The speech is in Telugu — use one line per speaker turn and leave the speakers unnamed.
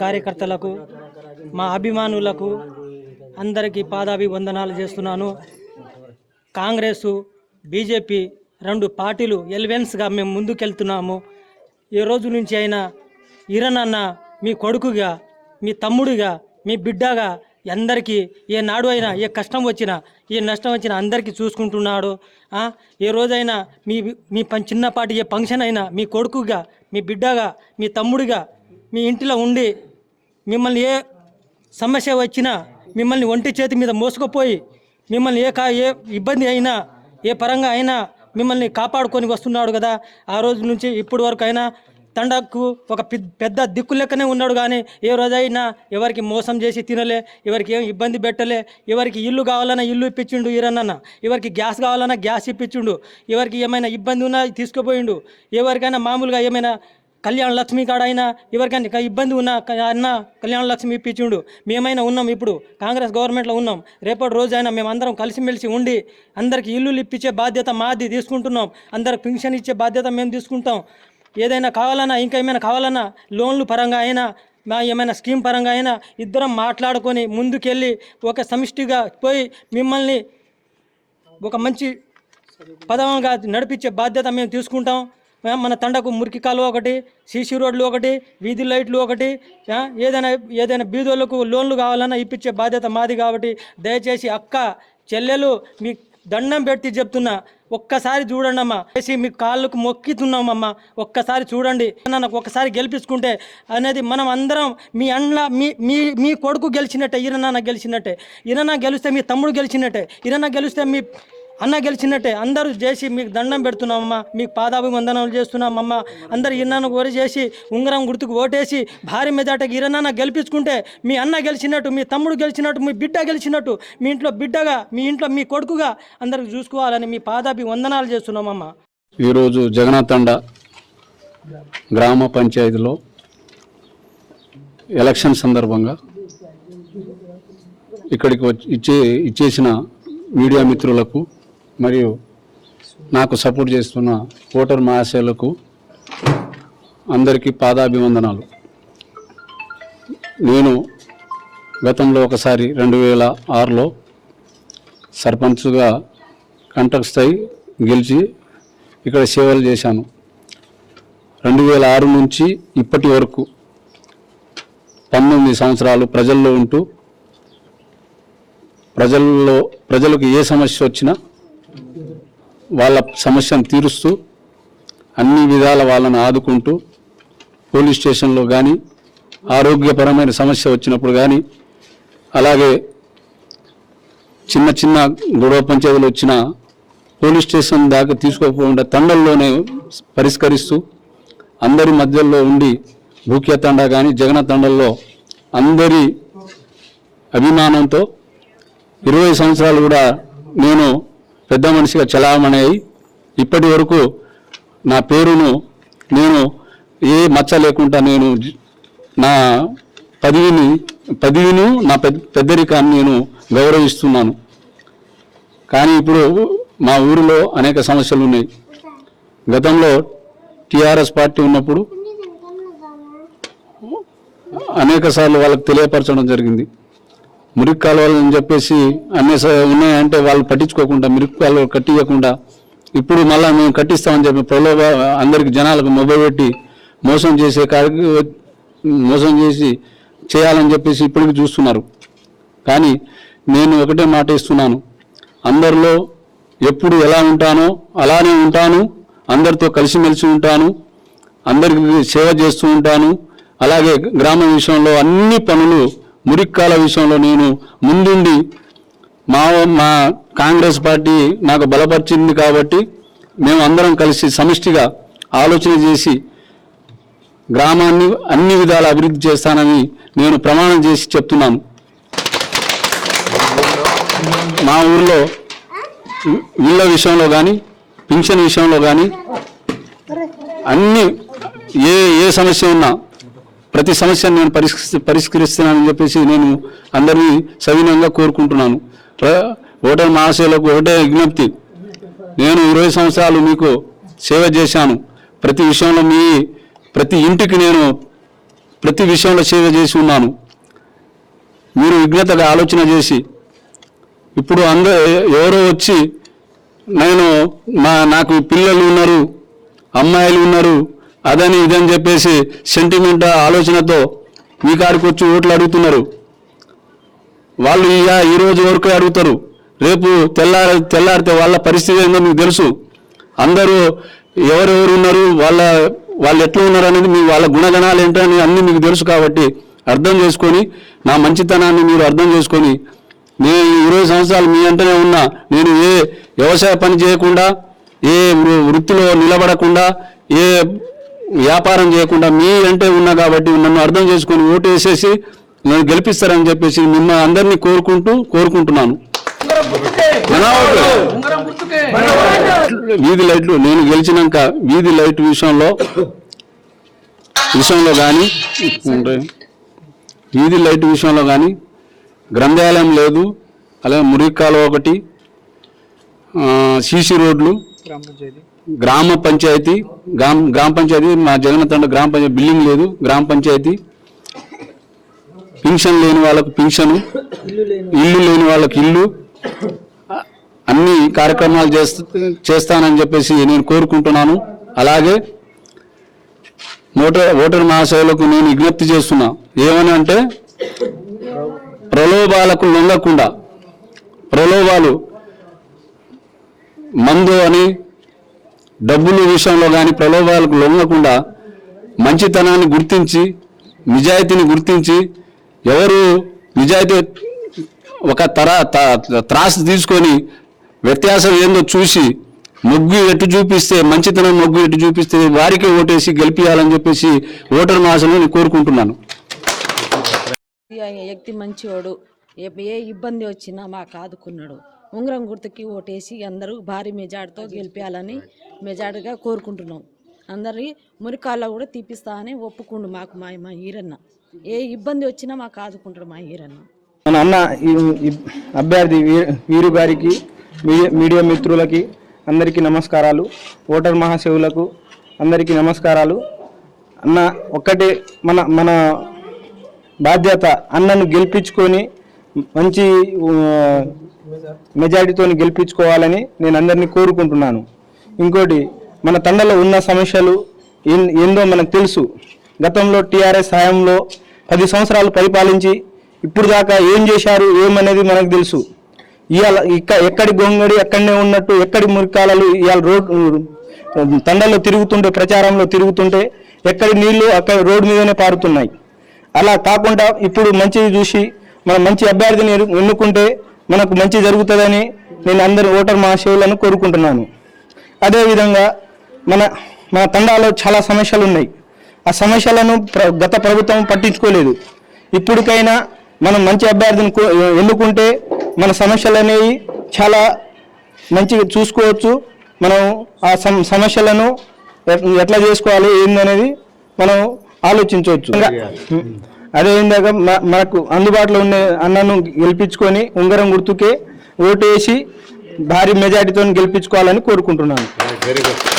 కార్యకర్తలకు మా అభిమానులకు అందరికీ పాదాభివందనాలు చేస్తున్నాను. కాంగ్రెస్ బీజేపీ రెండు పార్టీలు ఎలివెన్స్గా మేము ముందుకెళ్తున్నాము. ఈ రోజు నుంచి అయినా ఇరనన్న మీ కొడుకుగా మీ తమ్ముడిగా మీ బిడ్డగా అందరికీ ఏ నాడు అయినా ఏ కష్టం వచ్చినా ఏ నష్టం వచ్చినా అందరికీ చూసుకుంటున్నాడు. ఏ రోజైనా మీ మీ పం- చిన్నపాటి ఏ ఫంక్షన్ అయినా మీ కొడుకుగా మీ బిడ్డగా మీ తమ్ముడిగా మీ ఇంటిలో ఉండి మిమ్మల్ని ఏ సమస్య వచ్చినా మిమ్మల్ని ఒంటి చేతి మీద మోసుకుపోయి మిమ్మల్ని ఏ కా ఏ ఇబ్బంది అయినా ఏ పరంగా అయినా మిమ్మల్ని కాపాడుకొని వస్తున్నాడు కదా. ఆ రోజు నుంచి ఇప్పటి వరకు అయినా తండకు ఒక పెద్ద- పెద్ద దిక్కు లెక్కనే ఉన్నాడు కానీ ఏ రోజైనా ఎవరికి మోసం చేసి తినలే ఎవరికి ఏం ఇబ్బంది పెట్టలే ఎవరికి ఇల్లు కావాలన్నా ఇల్లు ఇప్పించిండు ఈరన్న ఎవరికి గ్యాస్ కావాలన్నా గ్యాస్ ఇప్పించిండు ఎవరికి ఏమైనా ఇబ్బంది ఉన్నా తీసుకుపోయిండు ఎవరికైనా మామూలుగా ఏమైనా కళ్యాణ లక్ష్మి కాడ అయినా ఎవరికైనా ఇబ్బంది ఉన్నా అన్న కళ్యాణ లక్ష్మి ఇప్పించుండు. మేమైనా ఉన్నాం ఇప్పుడు. కాంగ్రెస్ గవర్నమెంట్లో ఉన్నాం. రేపటి రోజు అయినా మేము అందరం కలిసిమెలిసి ఉండి అందరికి ఇల్లులు ఇప్పించే బాధ్యత మాది తీసుకుంటున్నాం. అందరికి పింఛన్ ఇచ్చే బాధ్యత మేము తీసుకుంటాం. ఏదైనా కావాలన్నా ఇంకా ఏమైనా కావాలన్నా లోన్లు పరంగా అయినా మా ఏమైనా స్కీమ్ పరంగా అయినా ఇద్దరం మాట్లాడుకొని ముందుకెళ్ళి ఒక సమిష్టిగా పోయి మిమ్మల్ని ఒక మంచి పదవంగా నడిపించే బాధ్యత మేము తీసుకుంటాం. మన తండకు మురికి కాలువ ఒకటి సీసీ రోడ్లు ఒకటి వీధి లైట్లు ఒకటి ఏదైనా ఏదైనా బీదోళ్ళకు లోన్లు కావాలన్నా ఇప్పించే బాధ్యత మాది కాబట్టి దయచేసి అక్క చెల్లెలు మీ దండం పెట్టి చెప్తున్నా. ఒక్కసారి చూడండి అమ్మా చేసి మీ కాళ్ళకు మొక్కుతున్నామమ్మా. ఒక్కసారి చూడండి. నాకు ఒక్కసారి గెలిపించుకుంటే అనేది మనం అందరం మీ అండ్ల మీ మీ మీ కొడుకు గెలిచినట్టే ఈరన్న గెలిచినట్టే. ఈరన్న గెలిస్తే మీ తమ్ముడు గెలిచినట్టే. ఈరన్న గెలిస్తే మీ అన్న గెలిచినట్టే. అందరూ చేసి మీకు దండం పెడుతున్నామమ్మా. మీకు పాదాభివందనాలు చేస్తున్నామమ్మ. అందరు ఇన్నాను కోరి చేసి ఉంగరం గుర్తుకు ఓటేసి భారీ మెజార్టీకి ఇరన్న గెలిపించుకుంటే మీ అన్న గెలిచినట్టు మీ తమ్ముడు గెలిచినట్టు మీ బిడ్డ గెలిచినట్టు మీ ఇంట్లో బిడ్డగా మీ ఇంట్లో మీ కొడుకుగా అందరికి చూసుకోవాలని మీ పాదాభివందనాలు చేస్తున్నామమ్మా.
ఈరోజు జగన్నాథండ గ్రామ పంచాయతీలో ఎలక్షన్ సందర్భంగా ఇక్కడికి వచ్చి ఇచ్చే ఇచ్చేసిన మీడియా మిత్రులకు మరియు నాకు సపోర్ట్ చేస్తున్న ఓటర్ మహాశయులకు అందరికీ పాదాభివందనాలు. నేను గతంలో ఒకసారి రెండు వేల ఆరులో సర్పంచ్గా కంటస్థాయి గెలిచి ఇక్కడ సేవలు చేశాను. రెండు వేల ఆరు నుంచి ఇప్పటి వరకు పంతొమ్మిది సంవత్సరాలు ప్రజల్లో ఉంటూ ప్రజల్లో ప్రజలకు ఏ సమస్య వచ్చినా వాళ్ళ సమస్యను తీరుస్తూ అన్ని విధాల వాళ్ళని ఆదుకుంటూ పోలీస్ స్టేషన్లో కానీ ఆరోగ్యపరమైన సమస్య వచ్చినప్పుడు కానీ అలాగే చిన్న చిన్న గొడవ పంచాయతీలు వచ్చిన పోలీస్ స్టేషన్ దాకా తీసుకోకుండా తండల్లోనే పరిష్కరిస్తూ అందరి మధ్యలో ఉండి భూక్య తండ కానీ జగన తండల్లో అందరి అభిమానంతో ఇరవై సంవత్సరాలు కూడా నేను పెద్ద మనిషిగా చలామణి అయి ఇప్పటి వరకు నా పేరును నేను ఏ మచ్చ లేకుండా నేను నా పదవిని పదవిను నా పెద్ద పెద్దరికాన్ని నేను గౌరవిస్తున్నాను. కానీ ఇప్పుడు మా ఊరిలో అనేక సమస్యలు ఉన్నాయి. గతంలో టీఆర్ఎస్ పార్టీ ఉన్నప్పుడు అనేక సార్లు వాళ్ళకి తెలియపరచడం జరిగింది. మురికి కాలువలు అని చెప్పేసి అనేస ఉన్నాయంటే వాళ్ళు పట్టించుకోకుండా మురికి కాలువలు కట్టియకుండా ఇప్పుడు మళ్ళీ మేము కట్టిస్తామని చెప్పి ప్రలోభ అందరికి జనాలకు మొబైల్ మోసం చేసే మోసం చేసి చేయాలని చెప్పేసి ఇప్పటికి చూస్తున్నారు. కానీ నేను ఒకటే మాట ఇస్తున్నాను. అందరిలో ఎప్పుడు ఎలా ఉంటానో అలానే ఉంటాను. అందరితో కలిసిమెలిసి ఉంటాను. అందరికి సేవ చేస్తూ ఉంటాను. అలాగే గ్రామ విషయంలో అన్ని పనులు మురిక్కాల విషయంలో నేను ముందుండి మా మా కాంగ్రెస్ పార్టీ నాకు బలపరిచింది కాబట్టి మేము అందరం కలిసి సమిష్టిగా ఆలోచన చేసి గ్రామాన్ని అన్ని విధాల అభివృద్ధి చేస్తానని నేను ప్రమాణం చేసి చెప్తున్నాను మా ఊర్లో ఇళ్ళ విషయంలో కానీ పింఛన్ విషయంలో కానీ అన్ని ఏ ఏ సమస్య ఉన్నా ప్రతి సమస్యను నేను పరిష్కరి పరిష్కరిస్తున్నానని చెప్పేసి నేను అందరినీ సవినయంగా కోరుకుంటున్నాను. ఓటర్ మహాశయులకు ఒకటే విజ్ఞప్తి. నేను ఇరవై సంవత్సరాలు మీకు సేవ చేశాను. ప్రతి విషయంలో మీ ప్రతి ఇంటికి నేను ప్రతి విషయంలో సేవ చేసి ఉన్నాను. మీరు విజ్ఞతగా ఆలోచన చేసి ఇప్పుడు అందరూ ఎవరో వచ్చి నేను మా నాకు పిల్లలు ఉన్నారు అమ్మాయిలు ఉన్నారు అదని ఇదని చెప్పేసి సెంటిమెంట్ ఆలోచనతో ఈ కాడికి వచ్చి ఓట్లు అడుగుతున్నారు. వాళ్ళు ఇక ఈరోజు వరకు అడుగుతారు. రేపు తెల్లారి తెల్లారితే వాళ్ళ పరిస్థితి ఏందో మీకు తెలుసు. అందరూ ఎవరెవరు ఉన్నారు వాళ్ళ వాళ్ళు ఎట్లా ఉన్నారు అనేది మీ వాళ్ళ గుణగణాలు ఏంటని అన్నీ మీకు తెలుసు కాబట్టి అర్థం చేసుకొని నా మంచితనాన్ని మీరు అర్థం చేసుకొని నేను ఇరవై సంవత్సరాలు మీ అంటనే ఉన్నా నేను ఏ వ్యవసాయ పని చేయకుండా ఏ వృత్తిలో నిలబడకుండా ఏ వ్యాపారం చేయకుండా మీ అంటే ఉన్నా కాబట్టి నన్ను అర్థం చేసుకొని ఓటు వేసేసి నన్ను గెలిపిస్తారని చెప్పేసి మిమ్మ అందరినీ కోరుకుంటూ కోరుకుంటున్నాను. వీధి లైట్లు నేను గెలిచినాక వీధి లైట్ విషయంలో విషయంలో కానీ వీధి లైట్ విషయంలో కానీ గ్రంథాలయం లేదు అలాగే మురికాలు ఒకటి సీసీ రోడ్లు గ్రామ పంచాయతీ గ్రామ గ్రామ పంచాయతీ మా జగన్ గ్రామ పంచాయతీ బిల్డింగ్ లేదు గ్రామ పంచాయతీ. పింఛన్ లేని వాళ్ళకు పింఛను ఇల్లు లేని వాళ్ళకి ఇల్లు. అన్ని కార్యక్రమాలు చేస్తానని చెప్పేసి నేను కోరుకుంటున్నాను. అలాగే ఓటర్ ఓటర్ మహాశయులకు నేను విజ్ఞప్తి చేస్తున్నా. ఏమని అంటే ప్రలోభాలకు లొంగకుండా ప్రలోభాలు మందు అని డబ్బులు విషయంలో కానీ ప్రలోభాలకు లొంగకుండా మంచితనాన్ని గుర్తించి నిజాయితీని గుర్తించి ఎవరు నిజాయితీ ఒక తర త- త్రాసు తీసుకొని వ్యత్యాసం ఏందో చూసి మొగ్గు ఎటు చూపిస్తే మంచితనం మొగ్గు ఎటు చూపిస్తే వారికి ఓటేసి గెలిపియాలని చెప్పేసి ఓటర్ మాసంలో నేను కోరుకుంటున్నాను.
వ్యక్తి మంచివాడు ఏ ఏ ఇబ్బంది వచ్చినా మాకు ఆదుకున్నాడు. ఉంగరం గుర్తుకి ఓటేసి అందరూ భారీ మెజార్టీతో గెలిపించాలని మెజార్టీగా కోరుకుంటున్నాం. అందరి మురికాల్లో కూడా తీపిస్తా అని ఒప్పుకుండు మాకు మా మా ఈరన్న ఏ ఇబ్బంది వచ్చినా మాకు ఆదుకుంటాడు మా ఈరన్న
మన అన్న అభ్యర్థి వీరు గారికి మీడియా మీడియా మిత్రులకి అందరికీ నమస్కారాలు. ఓటర్ మహాశివులకు అందరికీ నమస్కారాలు. అన్న ఒక్కటే మన మన బాధ్యత అన్నను గెలిపించుకొని మంచి మెజారిటీతో గెలిపించుకోవాలని నేను అందరినీ కోరుకుంటున్నాను. ఇంకోటి మన తండలో ఉన్న సమస్యలు ఏం- ఏందో మనకు తెలుసు. గతంలో టీఆర్ఎస్ హయాంలో పది సంవత్సరాలు పరిపాలించి ఇప్పుడు దాకా ఏం చేశారు ఏమనేది మనకు తెలుసు. ఇవాళ ఇక్క ఎక్కడి గొంగడి ఎక్కడనే ఉన్నట్టు ఎక్కడి మురికాలలు ఇవాళ రోడ్ తండల్లో తిరుగుతుంటే ప్రచారంలో తిరుగుతుంటే ఎక్కడి నీళ్ళు అక్కడ రోడ్డు మీదనే పారుతున్నాయి. అలా కాకుండా ఇప్పుడు మంచిది చూసి మనం మంచి అభ్యర్థిని ఎన్నుకుంటే మనకు మంచి జరుగుతుందని నేను అందరు ఓటర్ మహాశివులను కోరుకుంటున్నాను. అదేవిధంగా మన మన తండాలో చాలా సమస్యలు ఉన్నాయి. ఆ సమస్యలను గత ప్రభుత్వం పట్టించుకోలేదు. ఇప్పటికైనా మనం మంచి అభ్యర్థిని ఎన్నుకుంటే మన సమస్యలు అనేవి చాలా మంచిగా చూసుకోవచ్చు. మనం ఆ సమస్యలను ఎట్- ఎట్లా చేసుకోవాలి ఏందనేది మనం ఆలోచించవచ్చు. ఇంకా అదే ఇందాక మనకు అందుబాటులో ఉన్న అన్నను గెలిపించుకొని ఉంగరం గుర్తుకే ఓటు వేసి భారీ మెజార్టీతో గెలిపించుకోవాలని కోరుకుంటున్నాను. Very good